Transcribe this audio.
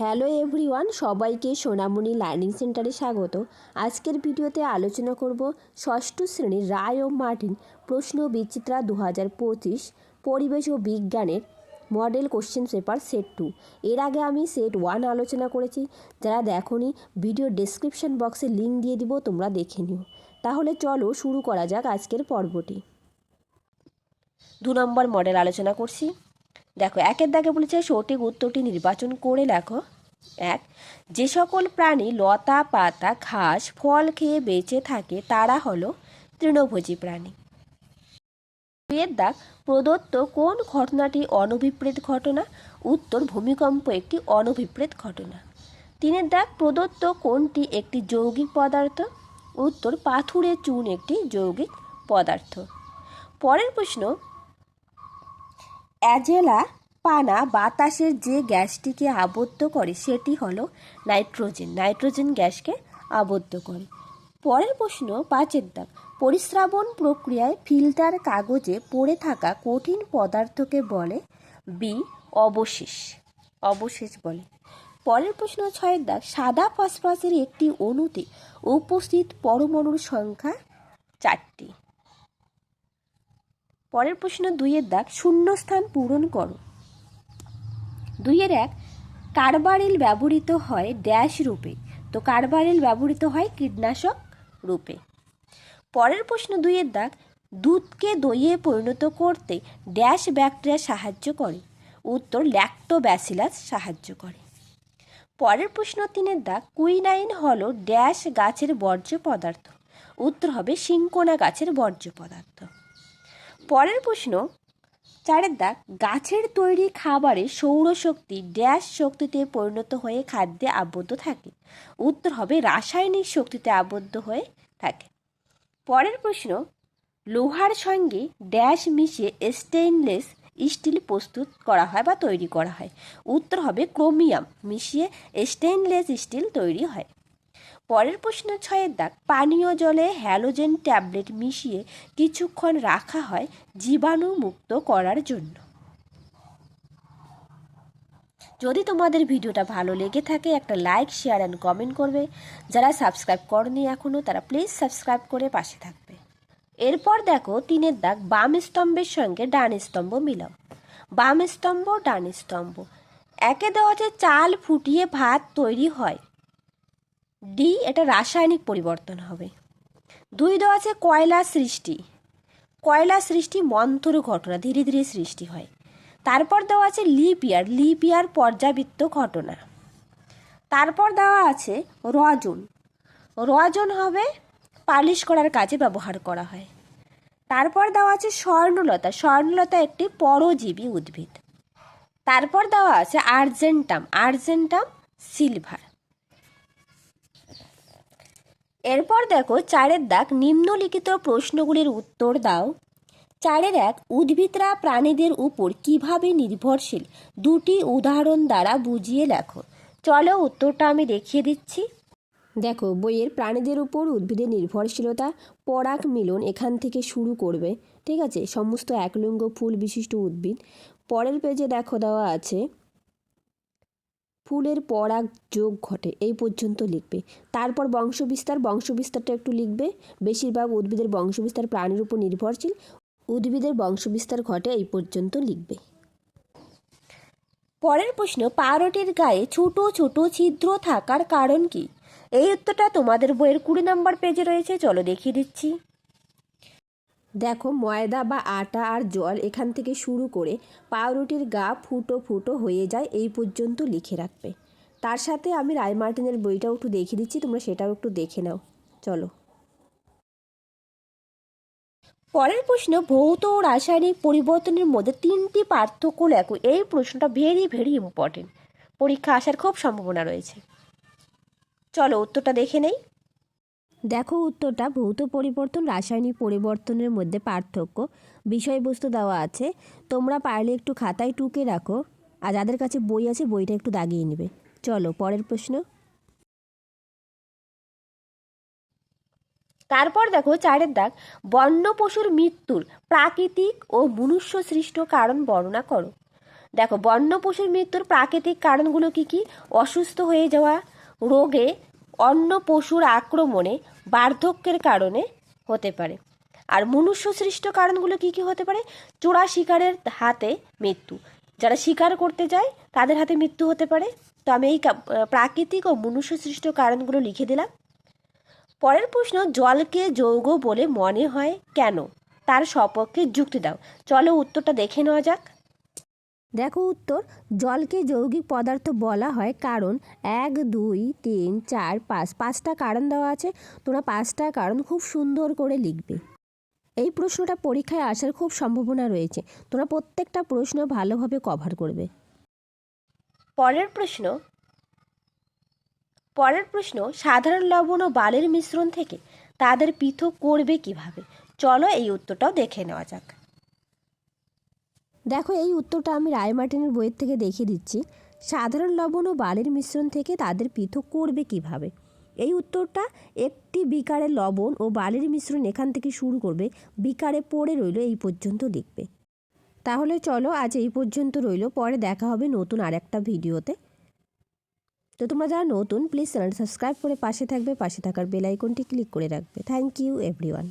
Hello everyone, সবাইকে সোনামণি learning সেন্টারে স্বাগত। আজকের ভিডিওতে আলোচনা করব ষষ্ঠ শ্রেণির রায় ও মার্টিন প্রশ্ন বিচিত্রা দু হাজার পঁচিশ, পরিবেশ ও বিজ্ঞানের model question paper set two. এর আগে আমি সেট ওয়ান আলোচনা করেছি, যারা দেখোনি, ভিডিও ডেসক্রিপশন বক্সে লিঙ্ক দিয়ে দিব, তোমরা দেখে নিও। তাহলে চলো শুরু করা যাক আজকের পর্বটি। দু নম্বর মডেল আলোচনা করছি। দেখো, একের দাগে বলেছে সঠিক উত্তরটি নির্বাচন করে লেখো। এক, যে সকল প্রাণী লতা, পাতা, ঘাস, ফল খেয়ে বেঁচে থাকে, তারা হলো তৃণভোজী প্রাণী। দুইয়ের দাগ, প্রদত্ত কোন ঘটনাটি অনভিপ্রেত ঘটনা? উত্তর, ভূমিকম্প একটি অনভিপ্রেত ঘটনা। তিনের দাগ, প্রদত্ত কোনটি একটি যৌগিক পদার্থ? উত্তর, পাথুরে চুন একটি যৌগিক পদার্থ। পরের প্রশ্ন অ্যাজেলা পানা বাতাসের যে গ্যাসটিকে আবদ্ধ করে, সেটি হলো নাইট্রোজেন। নাইট্রোজেন গ্যাসকে আবদ্ধ করে। পরের প্রশ্ন, পাঁচের দাগ। পরিস্রাবণ প্রক্রিয়ায় ফিল্টার কাগজে পড়ে থাকা কঠিন পদার্থকে বলে বি অবশেষ। অবশেষ বলে। পরের প্রশ্ন, ছয়ের দাগ। সাদা ফসফরাসের একটি অণুতে উপস্থিত পরমাণুর সংখ্যা চারটি। পরের প্রশ্ন দুইয়ের দাগ শূন্যস্থান পূরণ করো। দুইয়ের এক, কার্বারিল ব্যবহৃত হয় ড্যাশ রূপে। তো কার্বারিল ব্যবহৃত হয় কীটনাশক রূপে। পরের প্রশ্ন দুইয়ের দাগ, দুধকে দইয়ে পরিণত করতে ড্যাশ ব্যাকটেরিয়া সাহায্য করে। উত্তর, ল্যাক্টোব্যাসিলাস সাহায্য করে। পরের প্রশ্ন তিনের দাগ, কুইনাইন হলো ড্যাশ গাছের বর্জ্য পদার্থ। উত্তর হবে সিঙ্কোনা গাছের বর্জ্য পদার্থ। পরের প্রশ্ন চারের দাগ গাছের তৈরি খাবারে সৌরশক্তি, ড্যাশ শক্তিতে পরিণত হয়ে খাদ্যে আবদ্ধ থাকে। উত্তর হবে রাসায়নিক শক্তিতে আবদ্ধ হয়ে থাকে। পরের প্রশ্ন, লোহার সঙ্গে ড্যাশ মিশিয়ে স্টেইনলেস স্টিল প্রস্তুত করা হয় বা তৈরি করা হয়। উত্তর হবে ক্রোমিয়াম, মিশিয়ে স্টেইনলেস স্টিল তৈরি হয়। পরের প্রশ্ন ছয়ের দাগ। পানীয় জলে হ্যালোজেন ট্যাবলেট মিশিয়ে কিছুক্ষণ রাখা হয় জীবাণু মুক্ত করার জন্য। যদি তোমাদের ভিডিওটা ভালো লেগে থাকে, একটা লাইক, শেয়ার অ্যান্ড কমেন্ট করবে। যারা সাবস্ক্রাইব করনি এখনও তারা প্লিজ সাবস্ক্রাইব করে পাশে থাকবে। এরপর দেখো তিনের দাগ, বাম স্তম্ভের সঙ্গে ডান স্তম্ভ মিলাও। বাম স্তম্ভ, ডান স্তম্ভ। একে দেওয়া আছে চাল ফুটিয়ে ভাত তৈরি হয়। ডি, এটা রাসায়নিক পরিবর্তন হবে। দুই দেওয়া আছে কয়লা সৃষ্টি। কয়লা সৃষ্টি মন্থর ঘটনা, ধীরে ধীরে সৃষ্টি হয়। তারপর দেওয়া আছে লিপ ইয়ার লিপ ইয়ার পর্যাবৃত্ত ঘটনা। তারপর দেওয়া আছে রজন। রজন হবে পালিশ করার কাজে ব্যবহার করা হয়। তারপর দেওয়া আছে স্বর্ণলতা। স্বর্ণলতা একটি পরজীবী উদ্ভিদ। তারপর দেওয়া আছে আর্জেন্টাম। Argentum silver. এরপর দেখো, চারের দাগ নিম্নলিখিত প্রশ্নগুলির উত্তর দাও। চারের এক, উদ্ভিদরা প্রাণীদের উপর কীভাবে নির্ভরশীল? দুটি উদাহরণ দ্বারা বুঝিয়ে লেখো। চলো উত্তরটা আমি দেখিয়ে দিচ্ছি। দেখো, বইয়ের প্রাণীদের উপর উদ্ভিদের নির্ভরশীলতা, পরাগ মিলন এখান থেকে শুরু করবে, ঠিক আছে? সমস্ত একলিঙ্গ ফুল বিশিষ্ট উদ্ভিদ। পরের পেজে দেখো দেওয়া আছে ফুলের পরাগ যোগ ঘটে, এই পর্যন্ত লিখবে। তারপর বংশবিস্তার, বংশবিস্তারটা একটু লিখবে। বেশিরভাগ উদ্ভিদের বংশবিস্তার প্রাণীর উপর নির্ভরশীল। উদ্ভিদের বংশবিস্তার ঘটে, এই পর্যন্ত লিখবে। পরের প্রশ্ন পাউরুটির গায়ে ছোট ছোট ছিদ্র থাকার কারণ কি? এই উত্তরটা তোমাদের বইয়ের কুড়ি নম্বর পেজে রয়েছে, চলো দেখিয়ে দিচ্ছি। দেখো, ময়দা বা আটা আর জল এখান থেকে শুরু করে পাউরুটির গা ফুটো ফুটো হয়ে যায়, এই পর্যন্ত লিখে রাখবে। তার সাথে আমি রায় মার্টিনের বইটাও একটু দেখিয়ে দিচ্ছি, তোমরা সেটাও একটু দেখে নাও। চলো। পরের প্রশ্ন, ভৌত ও রাসায়নিক পরিবর্তনের মধ্যে তিনটি পার্থক্য লেখো। এই প্রশ্নটা ভেরি ভেরি ইম্পর্টেন্ট পরীক্ষা আসার খুব সম্ভাবনা রয়েছে। চলো, উত্তরটা দেখে নেই। দেখো উত্তরটা, ভৌত পরিবর্তন, রাসায়নিক পরিবর্তনের মধ্যে পার্থক্য। বিষয়বস্তু দেওয়া আছে। তোমরা পারলে একটু খাতায় টুকে রাখো। আর যাদের কাছে বই আছে, বইটা একটু দাগিয়ে নেবে। চলো, পরের প্রশ্ন। তারপর দেখো চারের দাগ। বন্য পশুর মৃত্যুর প্রাকৃতিক ও মনুষ্য সৃষ্ট কারণ বর্ণনা করো। দেখো, বন্য পশুর মৃত্যুর প্রাকৃতিক কারণগুলো কি কি? অসুস্থ হয়ে যাওয়া, রোগে অন্য পশুর আক্রমণে বার্ধক্যের কারণে হতে পারে। আর মনুষ্য সৃষ্ট কারণগুলো কি কি হতে পারে? চোরা শিকারের হাতে মৃত্যু। যারা শিকার করতে যায়, তাদের হাতে মৃত্যু হতে পারে। তো আমি এই প্রাকৃতিক ও মনুষ্য সৃষ্ট কারণগুলো লিখে দিলাম। পরের প্রশ্ন, জলকে যৌগ বলে মনে হয় কেন? তার সপক্ষে যুক্তি দাও। চলো উত্তরটা দেখে নেওয়া যাক। দেখো উত্তর। জলকে যৌগিক পদার্থ বলা হয় কারণ এক, দুই, তিন, চার, পাঁচ। পাঁচটা কারণ দেওয়া আছে। তোমরা পাঁচটা কারণ খুব সুন্দর করে লিখবে। এই প্রশ্নটা পরীক্ষায় আসার খুব সম্ভাবনা রয়েছে। তোমরা প্রত্যেকটা প্রশ্ন ভালোভাবে কভার করবে। পরের প্রশ্ন পরের প্রশ্ন, সাধারণ লবণ ও বালির মিশ্রণ থেকে তাদের পৃথক করবে কীভাবে? চলো এই উত্তরটাও দেখে নেওয়া যাক। দেখো, এই উত্তরটা আমি রায়মার্টিনের বইয়ের থেকে দেখিয়ে দিচ্ছি। সাধারণ লবণ ও বালির মিশ্রণ থেকে তাদের পৃথক করবে কীভাবে? এই উত্তরটা একটি বিকারে লবণ ও বালির মিশ্রণ এখান থেকে শুরু করবে, বিকারে পড়ে রইল এই পর্যন্ত লিখবে তাহলে চলো, আজ এই পর্যন্ত রইল, পরে দেখা হবে নতুন আর একটা ভিডিওতে। তো তোমরা যারা নতুন প্লিজ চ্যানেল সাবস্ক্রাইব করে পাশে থাকবে, পাশে থাকার বেল আইকনটি ক্লিক করে রাখবে। Thank you everyone